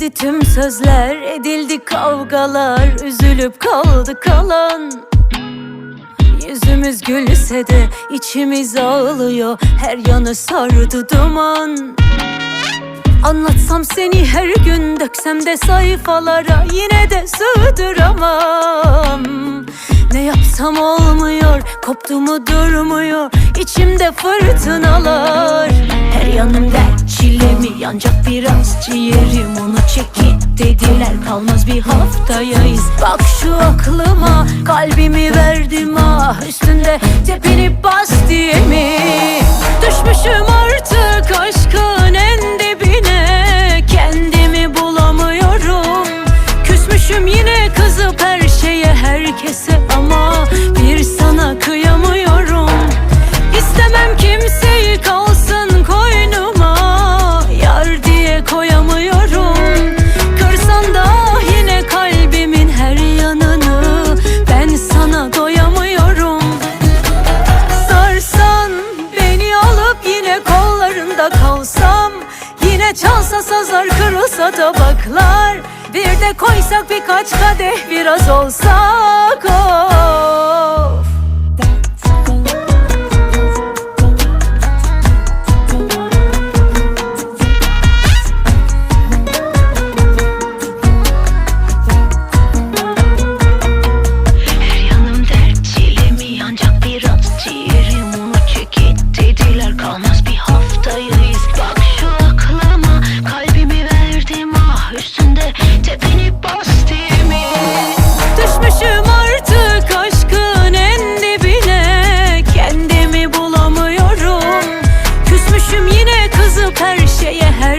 Bitti tüm sözler edildi kavgalar Üzülüp kaldı kalan. Yüzümüz gülse de içimiz ağlıyor Her yanı sardı duman. Anlatsam seni her gün döksem de sayfalara Yine de sığdıramam. Ne yapsam olmuyor koptu mu durmuyor İçimde fırtınalar. Her yanım dert çile mi yancak biraz ciğerim Onu çekit dediler. Kalmaz bir haftayayız. Bak şu aklıma kalbimi verdim ah. Üstünde tepinip bas diye mi? Düşmüşüm artık aşkın en dibine. Kendimi bulamıyorum. Küsmüşüm yine kızıp her şeye herkese. Ama bir sana kıyamıyorum çalsa sazlar kırılsa tabaklar Bir de koysak birkaç kadeh biraz olsak of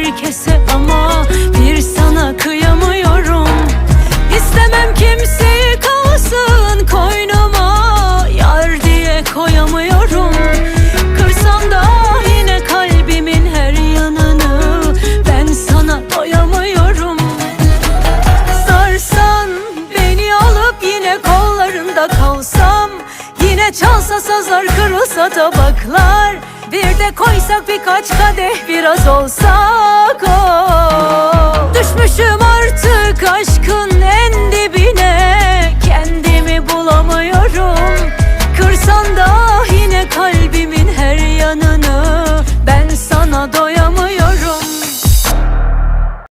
herkese Ama Çalsa sazlar kırılsa tabaklar Bir de koysak birkaç kadeh biraz olsak oh.